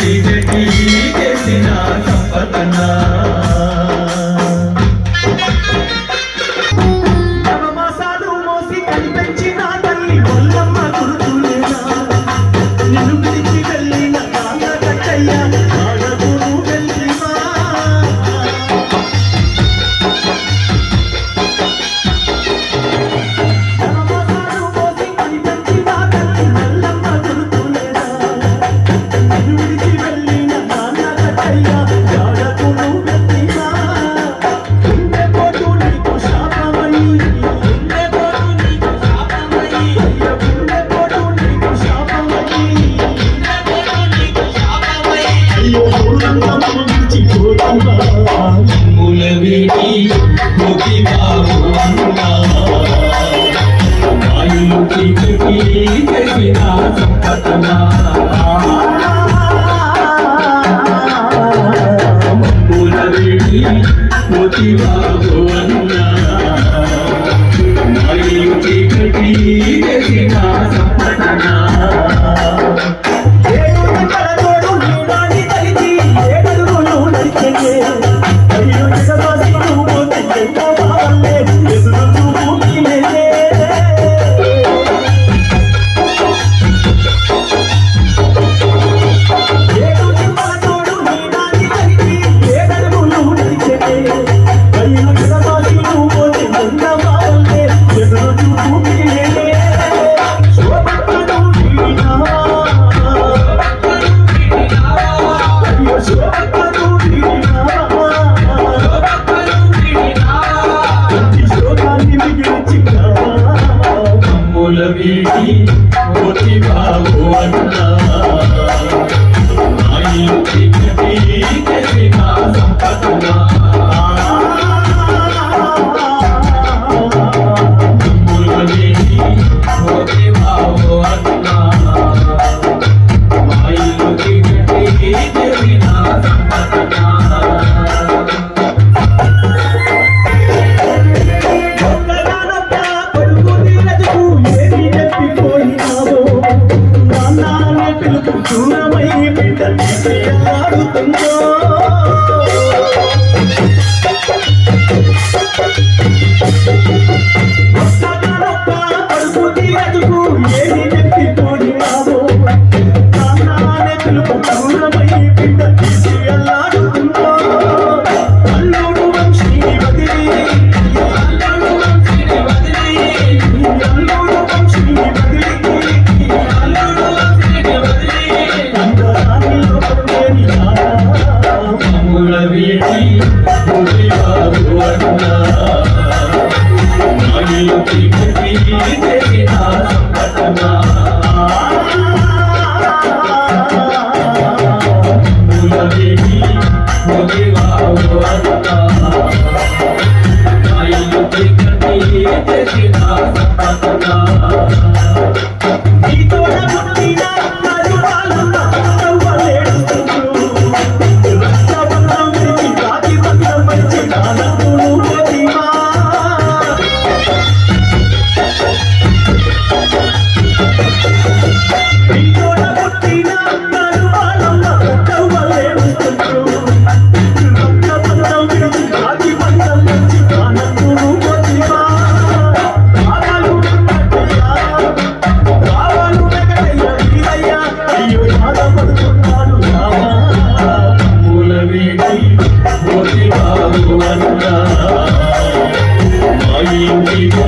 చీకటి చేసిన సంపదనా వేడి ముగి మూల వేడి Bye. you.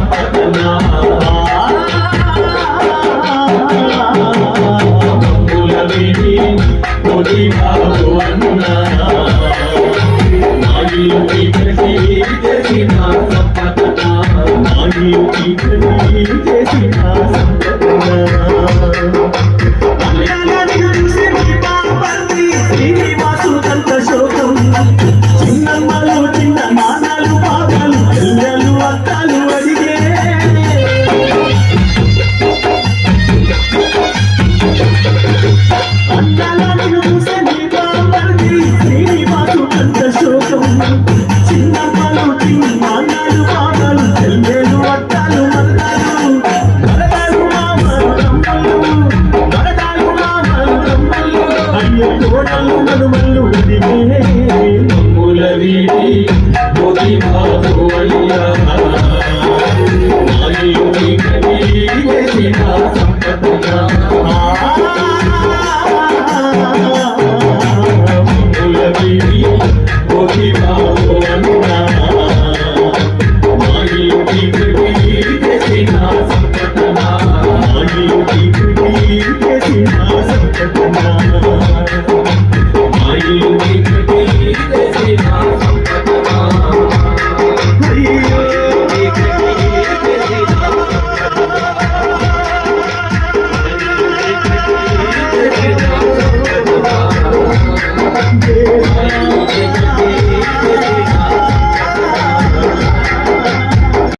చేసిన సంపదన అయ్యో కోడలు మనుమల్లు వీడి